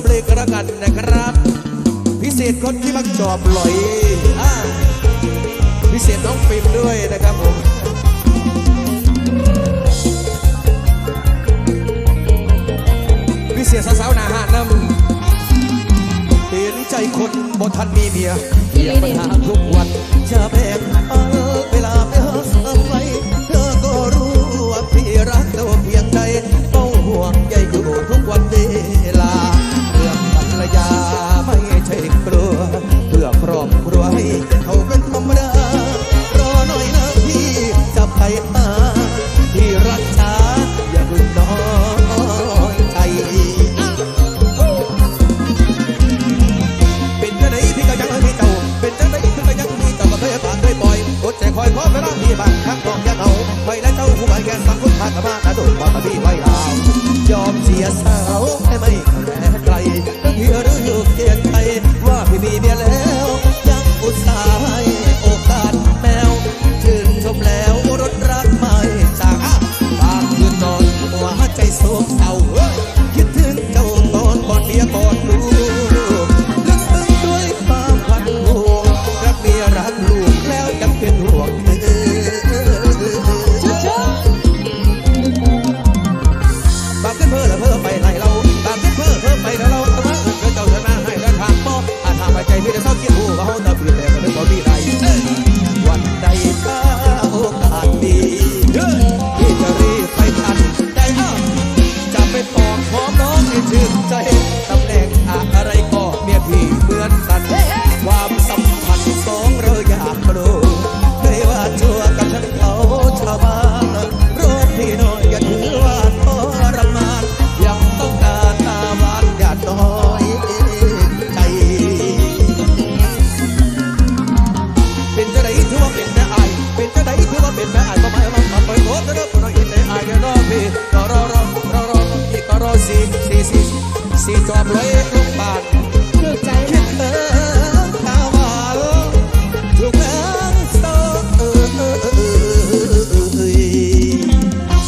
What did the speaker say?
ำเลยกระกันนะครับ พิเศษคนที่มักจอบลอยอ่าพิเศษน้องฟิล์มด้วยนะครับผมพิเศษสาวๆหนาหานำเห็นใจคนบ่ทันมีเมียเพียงปัญหาทุกวันจะแบ่ง คอยขอมเวลาพี่บางครั้งน้องยาเอาไปและเจ้าผู้ใหญ่แก่สังคุณทากับบ้านกระโดดว่าพี่ไว้ลาวยอมเสียสาวให้ไม่แพ้ใครทั้งเฮียหรืออยู่เกียรไทยว่าพี่มีเมียแล้วยังอุตส่าห์ให้โอกาสแมวชื่นชมแล้วรถรักไม่จากบางคืนนอนหัวใจโศกเศร้าคิดถึงเจ้าตอนกอนเมียก่อ ชื่นใจตำแหน่งอะไรก็เมียพี่เหมือนกัน ความสัมพันธ์สองเราอยากรู้เคยว่าชั่วกับฉันเขาชาวบ้านรถพี่น้อยอย่าถือว่าทรมานยังต้องการตาหวานอย่าน้อยใจเป็นจะได้ถือว่าเป็นแม่อายเป็นจะได้ถือว่าเป็นแม่อายก็ไม่าขับไปโคตรเด้อคนน้อยเห็นได้อายเดี๋ยวรอพี่รอรอรอรอรอพี่ก็รอสี่สี่สี่ si sois bloqué,